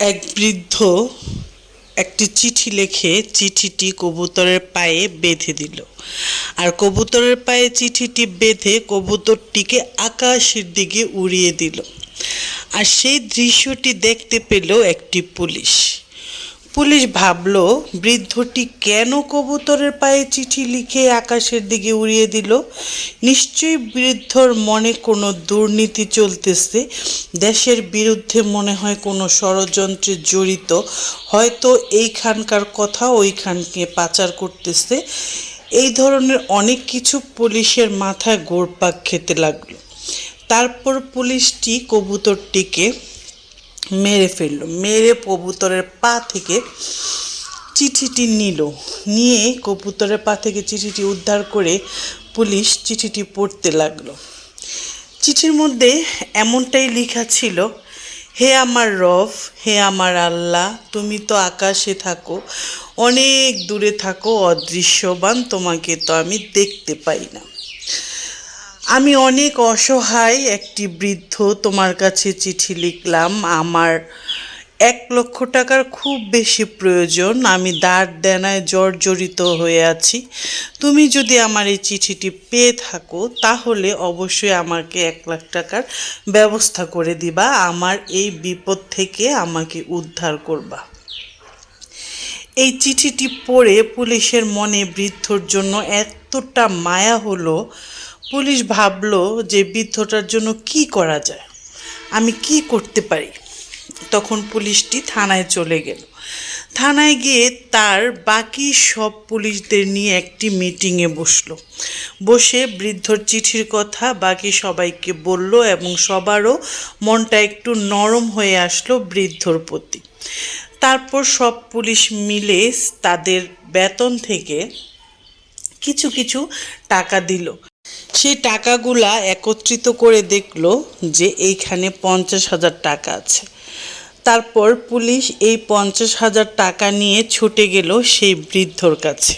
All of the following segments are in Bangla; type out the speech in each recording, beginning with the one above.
এক বৃদ্ধ একটি চিঠি লেখে চিঠিটি কবুতরের পায়ে বেঁধে দিল। আর কবুতরের পায়ে চিঠিটি বেঁধে কবুতরটিকে আকাশের দিকে উড়িয়ে দিল। আর সেই দৃশ্যটি দেখতে পেল একটি পুলিশ। পুলিশ ভাবল, বৃদ্ধটি কেন কবুতরের পায়ে চিঠি লিখে আকাশের দিকে উড়িয়ে দিল? নিশ্চয়ই বৃদ্ধর মনে কোনো দুর্নীতি চলতেছে। দেশের বিরুদ্ধে মনে হয় কোনো ষড়যন্ত্রে জড়িত। হয়তো এইখানকার কথা ওইখানকে পাচার করতেছে। এই ধরনের অনেক কিছু পুলিশের মাথায় গোড়পাক খেতে লাগল। তারপর পুলিশটি কবুতরটিকে মেরে ফেলল, মেরে কবুতরের পা থেকে চিঠিটি নিল। নিয়ে কবুতরের পা থেকে চিঠিটি উদ্ধার করে পুলিশ চিঠিটি পড়তে লাগল। চিঠির মধ্যে এমনটাই লেখা ছিল, হে আমার রব, হে আমার আল্লাহ, তুমি তো আকাশে থাকো, অনেক দূরে থাকো, অদৃশ্যবান, তোমাকে তো আমি দেখতে পাই না। আমি অনেক অসহায় একটি বৃদ্ধ তোমার কাছে চিঠি লিখলাম। আমার এক লক্ষ টাকার খুব বেশি প্রয়োজন। আমি দাঁড় দেনায় জর্জরিত হয়ে আছি। তুমি যদি আমার এই চিঠিটি পেয়ে থাকো, তাহলে অবশ্যই আমাকে এক লাখ টাকার ব্যবস্থা করে দিবা। আমার এই বিপদ থেকে আমাকে উদ্ধার করবা। এই চিঠিটি পড়ে পুলিশের মনে বৃদ্ধর জন্য এতটা মায়া হলো পুলিশ ভাবলো যে বৃদ্ধটার জন্য কি করা যায়, আমি কি করতে পারি। তখন পুলিশটি থানায় চলে গেল। থানায় গিয়ে তার বাকি সব পুলিশদের নিয়ে একটি মিটিংয়ে বসল। বসে বৃদ্ধর চিঠির কথা বাকি সবাইকে বলল এবং সবারও মনটা একটু নরম হয়ে আসলো বৃদ্ধর প্রতি। তারপর সব পুলিশ মিলে তাদের বেতন থেকে কিছু কিছু টাকা দিল। সেই টাকাগুলা একত্রিত করে দেখল যে এইখানে পঞ্চাশ হাজার টাকা আছে। তারপর পুলিশ এই পঞ্চাশ হাজার টাকা নিয়ে ছুটে গেল সেই বৃদ্ধর কাছে।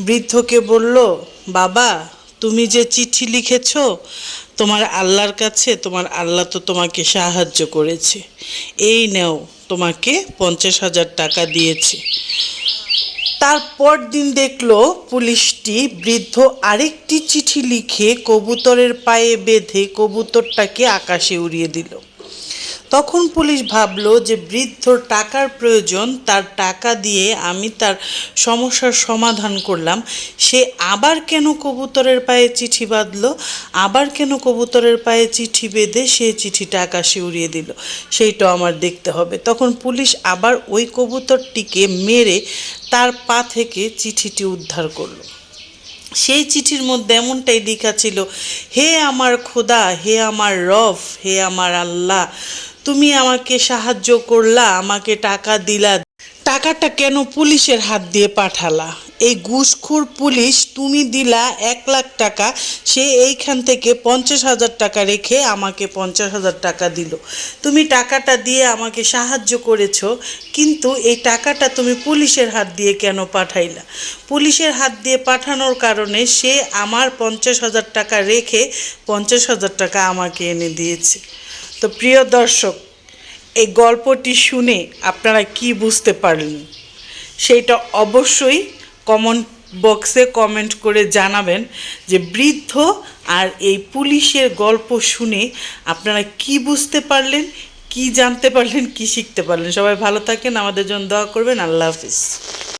বৃদ্ধকে বলল, বাবা, তুমি যে চিঠি লিখেছ, তোমার আল্লাহর কাছে, তোমার আল্লাহ তো তোমাকে সাহায্য করেছে। এই নেও, তোমাকে পঞ্চাশ হাজার টাকা দিয়েছে। তারপর দিন দেখল পুলিশটি বৃদ্ধ আরেকটি চিঠি লিখে কবুতরের পায়ে বেঁধে কবুতরটাকে আকাশে উড়িয়ে দিল। তখন পুলিশ ভাবলো যে বৃদ্ধর টাকার প্রয়োজন, তার টাকা দিয়ে আমি তার সমস্যার সমাধান করলাম। সে আবার কেন কবুতরের পায়ে চিঠি বাঁধলো? আবার কেন কবুতরের পায়ে চিঠি বেঁধে সে চিঠিটা আকাশে উড়িয়ে দিল? সেইটাও আমার দেখতে হবে। তখন পুলিশ আবার ওই কবুতরটিকে মেরে তার পা থেকে চিঠিটি উদ্ধার করল। সেই চিঠির মধ্যে এমনটাই লেখা ছিল, হে আমার খোদা, হে আমার রফ হে আমার আল্লাহ, তুমি আমাকে সাহায্য করলা, আমাকে টাকা দিলা, টাকাটা কেন পুলিশের হাত দিয়ে পাঠালা? এই ঘুষখোর পুলিশ তুমি দিলা এক লাখ টাকা, সে এইখান থেকে পঞ্চাশ হাজার টাকা রেখে আমাকে পঞ্চাশ হাজার টাকা দিল। তুমি টাকাটা দিয়ে আমাকে সাহায্য করেছ, কিন্তু এই টাকাটা তুমি পুলিশের হাত দিয়ে কেন পাঠাইলা? পুলিশের হাত দিয়ে পাঠানোর কারণে সে আমার পঞ্চাশ হাজার টাকা রেখে পঞ্চাশ হাজার টাকা আমাকে এনে দিয়েছে। তো প্রিয় দর্শক, এই গল্পটি শুনে আপনারা কি বুঝতে পারলেন? সেইটা অবশ্যই কমেন্ট বক্সে কমেন্ট করে জানাবেন যে বৃদ্ধ আর এই পুলিশের গল্প শুনে আপনারা কি বুঝতে পারলেন, কি জানতে পারলেন, কি শিখতে পারলেন। সবাই ভালো থাকেন, আমাদের জন্য দোয়া করবেন। আল্লাহ হাফিজ।